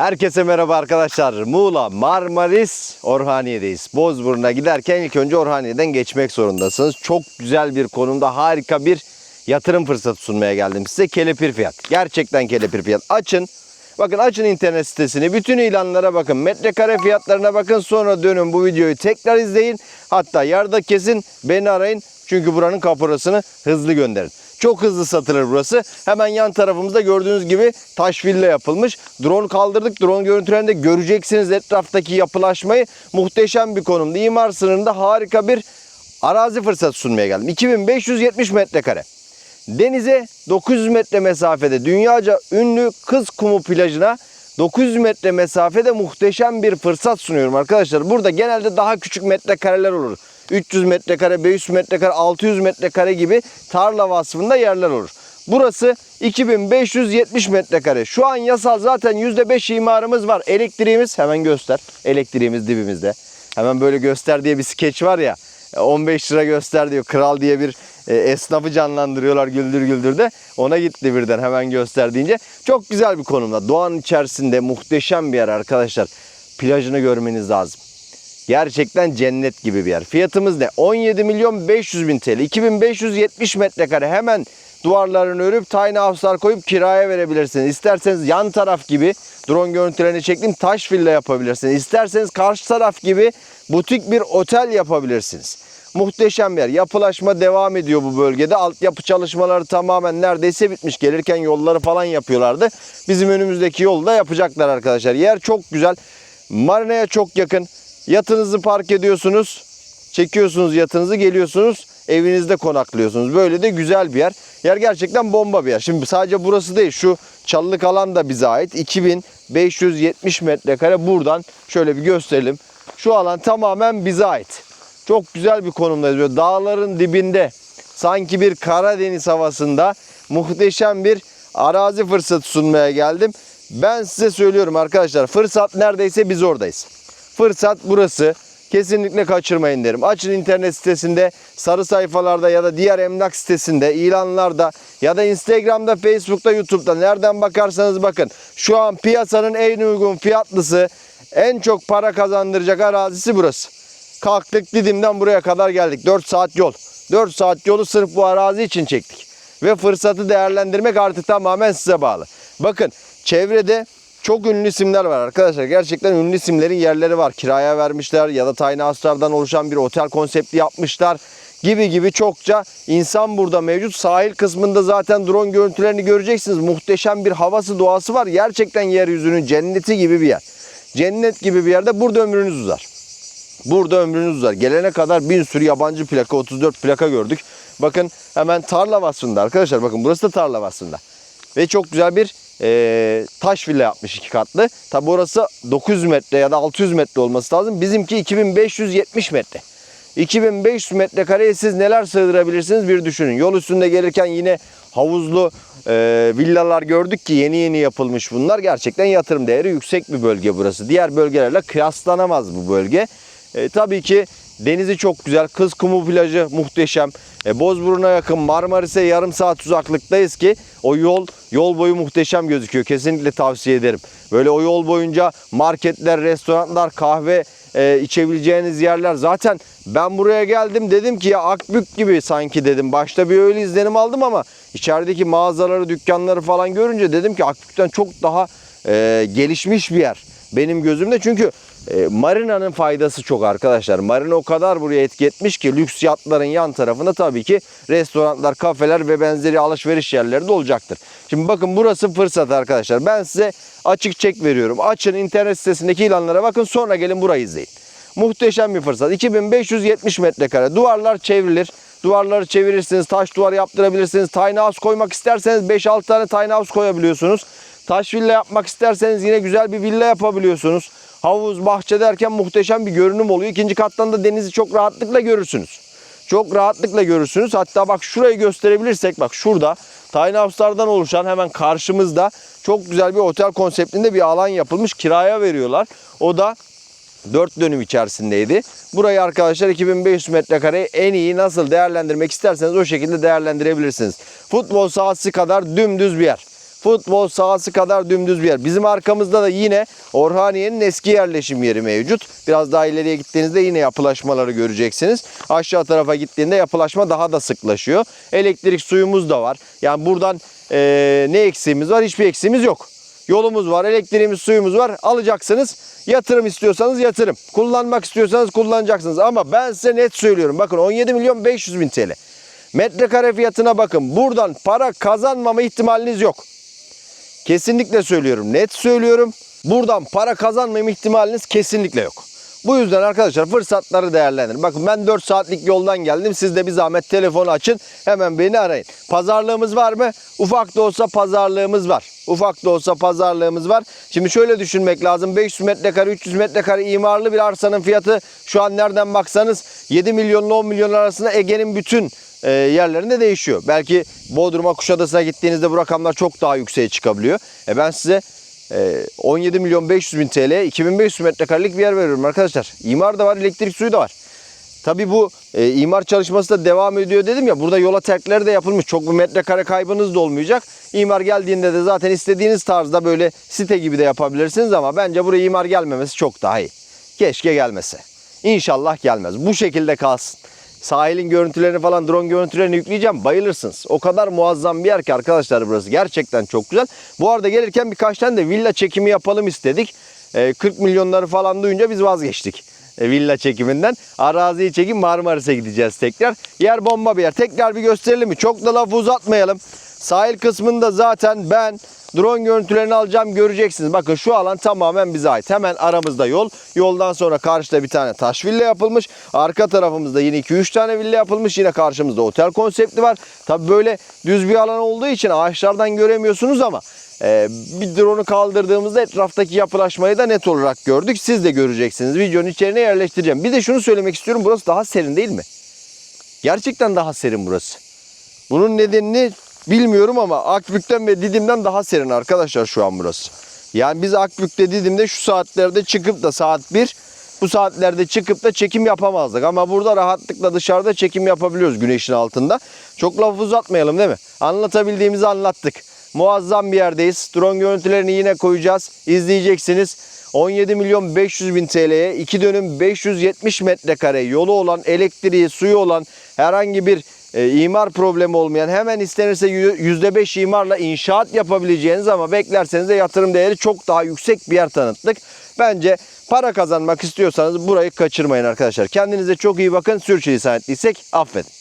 Herkese merhaba arkadaşlar. Muğla, Marmaris, Orhaniye'deyiz. Bozburun'a giderken ilk önce Orhaniye'den geçmek zorundasınız. Çok güzel bir konumda harika bir yatırım fırsatı sunmaya geldim size. Kelepir fiyat. Gerçekten kelepir fiyat. Açın. Bakın açın internet sitesini. Bütün ilanlara bakın. Metrekare fiyatlarına bakın. Sonra dönün bu videoyu tekrar izleyin. Hatta yarıda kesin beni arayın. Çünkü buranın kaporasını hızlı gönderin. Çok hızlı satılır burası. Hemen yan tarafımızda gördüğünüz gibi taş villa yapılmış. Drone kaldırdık. Drone görüntülerinde göreceksiniz etraftaki yapılaşmayı. Muhteşem bir konumda. İmar sınırında harika bir arazi fırsatı sunmaya geldim. 2570 metrekare. Denize 900 metre mesafede dünyaca ünlü Kız Kumu plajına 900 metre mesafede muhteşem bir fırsat sunuyorum arkadaşlar. Burada genelde daha küçük metrekareler olur. 300 metrekare, 500 metrekare, 600 metrekare gibi tarla vasfında yerler olur. Burası 2570 metrekare. Şu an yasal zaten %5 imarımız var. Elektriğimiz hemen göster. Elektriğimiz dibimizde. Hemen böyle göster diye bir skeç var ya. 15 lira göster diyor. Kral diye bir e, esnafı canlandırıyorlar güldür güldür de. Ona gitti birden hemen göster deyince. Çok güzel bir konumda. Doğanın içerisinde muhteşem bir yer arkadaşlar. Plajını görmeniz lazım. Gerçekten cennet gibi bir yer. Fiyatımız ne? 17 milyon 500 bin TL. 2570 metrekare. Hemen duvarlarını örüp tiny house'lar koyup kiraya verebilirsiniz. İsterseniz yan taraf gibi drone görüntülerini çektim taş villa yapabilirsiniz. İsterseniz karşı taraf gibi butik bir otel yapabilirsiniz. Muhteşem bir yer. Yapılaşma devam ediyor bu bölgede. Altyapı çalışmaları tamamen neredeyse bitmiş. Gelirken yolları falan yapıyorlardı. Bizim önümüzdeki yolu da yapacaklar arkadaşlar. Yer çok güzel. Marina'ya çok yakın. Yatınızı park ediyorsunuz. Çekiyorsunuz yatınızı geliyorsunuz. Evinizde konaklıyorsunuz. Böyle de güzel bir yer. Yer gerçekten bomba bir yer. Şimdi sadece burası değil. Şu çalılık alan da bize ait. 2570 metrekare buradan şöyle bir gösterelim. Şu alan tamamen bize ait. Çok güzel bir konumdayız. Böyle dağların dibinde sanki bir Karadeniz havasında muhteşem bir arazi fırsatı sunmaya geldim. Ben size söylüyorum arkadaşlar fırsat neredeyse biz oradayız. Fırsat burası. Kesinlikle kaçırmayın derim. Açın internet sitesinde, sarı sayfalarda ya da diğer emlak sitesinde, ilanlarda ya da Instagram'da, Facebook'ta, YouTube'da nereden bakarsanız bakın. Şu an piyasanın en uygun fiyatlısı, en çok para kazandıracak arazisi burası. Kalktık Didim'den buraya kadar geldik. 4 saat yol. 4 saat yolu sırf bu arazi için çektik. Ve fırsatı değerlendirmek artık tamamen size bağlı. Bakın çevrede çok ünlü isimler var arkadaşlar. Gerçekten ünlü isimlerin yerleri var. Kiraya vermişler ya da tiny house'lardan oluşan bir otel konsepti yapmışlar gibi gibi çokça insan burada mevcut. Sahil kısmında zaten drone görüntülerini göreceksiniz. Muhteşem bir havası doğası var. Gerçekten yeryüzünün cenneti gibi bir yer. Cennet gibi bir yerde burada ömrünüz uzar. Burada ömrünüz uzar. Gelene kadar bir sürü yabancı plaka 34 plaka gördük. Bakın hemen tarla vasfında arkadaşlar. Bakın burası da tarla vasfında. Ve çok güzel bir e, taş villa yapmış iki katlı. Tabi orası 900 metre ya da 600 metre olması lazım. Bizimki 2570 metre. 2500 metrekareye siz neler sığdırabilirsiniz bir düşünün. Yol üstünde gelirken yine havuzlu e, villalar gördük ki yeni yeni yapılmış bunlar. Gerçekten yatırım değeri yüksek bir bölge burası. Diğer bölgelerle kıyaslanamaz bu bölge. E, tabii ki denizi çok güzel. Kız Kumu plajı muhteşem. E, Bozburun'a yakın Marmaris'e yarım saat uzaklıktayız ki o yol yol boyu muhteşem gözüküyor. Kesinlikle tavsiye ederim. Böyle o yol boyunca marketler, restoranlar, kahve e, içebileceğiniz yerler. Zaten ben buraya geldim dedim ki ya Akbük gibi sanki dedim. Başta bir öyle izlenim aldım ama içerideki mağazaları, dükkanları falan görünce dedim ki Akbük'ten çok daha e, gelişmiş bir yer. Benim gözümde çünkü e, marinanın faydası çok arkadaşlar. Marina o kadar buraya etki etmiş ki lüks yatların yan tarafında tabii ki restoranlar, kafeler ve benzeri alışveriş yerleri de olacaktır. Şimdi bakın burası fırsat arkadaşlar. Ben size açık çek veriyorum. Açın internet sitesindeki ilanlara bakın sonra gelin burayı izleyin. Muhteşem bir fırsat. 2570 metrekare. Duvarlar çevrilir. Duvarları çevirirsiniz. Taş duvar yaptırabilirsiniz. Tiny house koymak isterseniz 5-6 tane tiny house koyabiliyorsunuz. Taş villa yapmak isterseniz yine güzel bir villa yapabiliyorsunuz. Havuz, bahçe derken muhteşem bir görünüm oluyor. İkinci kattan da denizi çok rahatlıkla görürsünüz. Çok rahatlıkla görürsünüz. Hatta bak şurayı gösterebilirsek bak şurada tiny house'lardan oluşan hemen karşımızda çok güzel bir otel konseptinde bir alan yapılmış. Kiraya veriyorlar. O da 4 dönüm içerisindeydi. Burayı arkadaşlar 2500 metrekare en iyi nasıl değerlendirmek isterseniz o şekilde değerlendirebilirsiniz. Futbol sahası kadar dümdüz bir yer. Futbol sahası kadar dümdüz bir yer. Bizim arkamızda da yine Orhaniye'nin eski yerleşim yeri mevcut. Biraz daha ileriye gittiğinizde yine yapılaşmaları göreceksiniz. Aşağı tarafa gittiğinde yapılaşma daha da sıklaşıyor. Elektrik suyumuz da var. Yani buradan eee, ne eksiğimiz var? Hiçbir eksiğimiz yok. Yolumuz var, elektriğimiz, suyumuz var. Alacaksınız. Yatırım istiyorsanız yatırım. Kullanmak istiyorsanız kullanacaksınız. Ama ben size net söylüyorum. Bakın 17 milyon 500 bin TL. Metrekare fiyatına bakın. Buradan para kazanmama ihtimaliniz yok. Kesinlikle söylüyorum. Net söylüyorum. Buradan para kazanmama ihtimaliniz kesinlikle yok. Bu yüzden arkadaşlar fırsatları değerlendirin. Bakın ben 4 saatlik yoldan geldim. Siz de bir zahmet telefonu açın. Hemen beni arayın. Pazarlığımız var mı? Ufak da olsa pazarlığımız var. Ufak da olsa pazarlığımız var. Şimdi şöyle düşünmek lazım. 500 metrekare, 300 metrekare imarlı bir arsanın fiyatı şu an nereden baksanız 7 milyonla 10 milyon arasında Ege'nin bütün e, yerlerinde değişiyor. Belki Bodrum'a, Kuşadası'na gittiğinizde bu rakamlar çok daha yükseğe çıkabiliyor. E ben size 17 milyon 500 bin TL 2500 metrekarelik bir yer veriyorum arkadaşlar. İmar da var, elektrik suyu da var. Tabi bu e, imar çalışması da devam ediyor dedim ya. Burada yola terkleri de yapılmış. Çok bir metrekare kaybınız da olmayacak. İmar geldiğinde de zaten istediğiniz tarzda böyle site gibi de yapabilirsiniz ama bence buraya imar gelmemesi çok daha iyi. Keşke gelmese. İnşallah gelmez. Bu şekilde kalsın. Sahilin görüntülerini falan drone görüntülerini yükleyeceğim. Bayılırsınız. O kadar muazzam bir yer ki arkadaşlar burası. Gerçekten çok güzel. Bu arada gelirken birkaç tane de villa çekimi yapalım istedik. E, 40 milyonları falan duyunca biz vazgeçtik e, villa çekiminden. Araziyi çekim Marmaris'e gideceğiz tekrar. Yer bomba bir yer. Tekrar bir gösterelim mi? Çok da lafı uzatmayalım. Sahil kısmında zaten ben drone görüntülerini alacağım göreceksiniz. Bakın şu alan tamamen bize ait. Hemen aramızda yol. Yoldan sonra karşıda bir tane taş villa yapılmış. Arka tarafımızda yine 2-3 tane villa yapılmış. Yine karşımızda otel konsepti var. Tabi böyle düz bir alan olduğu için ağaçlardan göremiyorsunuz ama ee, bir drone'u kaldırdığımızda etraftaki yapılaşmayı da net olarak gördük. Siz de göreceksiniz. Videonun içerine yerleştireceğim. Bir de şunu söylemek istiyorum. Burası daha serin değil mi? Gerçekten daha serin burası. Bunun nedenini bilmiyorum ama Akbük'ten ve Didim'den daha serin arkadaşlar şu an burası. Yani biz Akbük'te Didim'de şu saatlerde çıkıp da saat 1 bu saatlerde çıkıp da çekim yapamazdık. Ama burada rahatlıkla dışarıda çekim yapabiliyoruz güneşin altında. Çok laf uzatmayalım değil mi? Anlatabildiğimizi anlattık. Muazzam bir yerdeyiz. Drone görüntülerini yine koyacağız. İzleyeceksiniz. 17 milyon 500 bin TL'ye 2 dönüm 570 metrekare yolu olan, elektriği, suyu olan herhangi bir e, imar problemi olmayan hemen istenirse %5 imarla inşaat yapabileceğiniz ama beklerseniz de yatırım değeri çok daha yüksek bir yer tanıttık. Bence para kazanmak istiyorsanız burayı kaçırmayın arkadaşlar. Kendinize çok iyi bakın. Sürçülisan ettiysek affedin.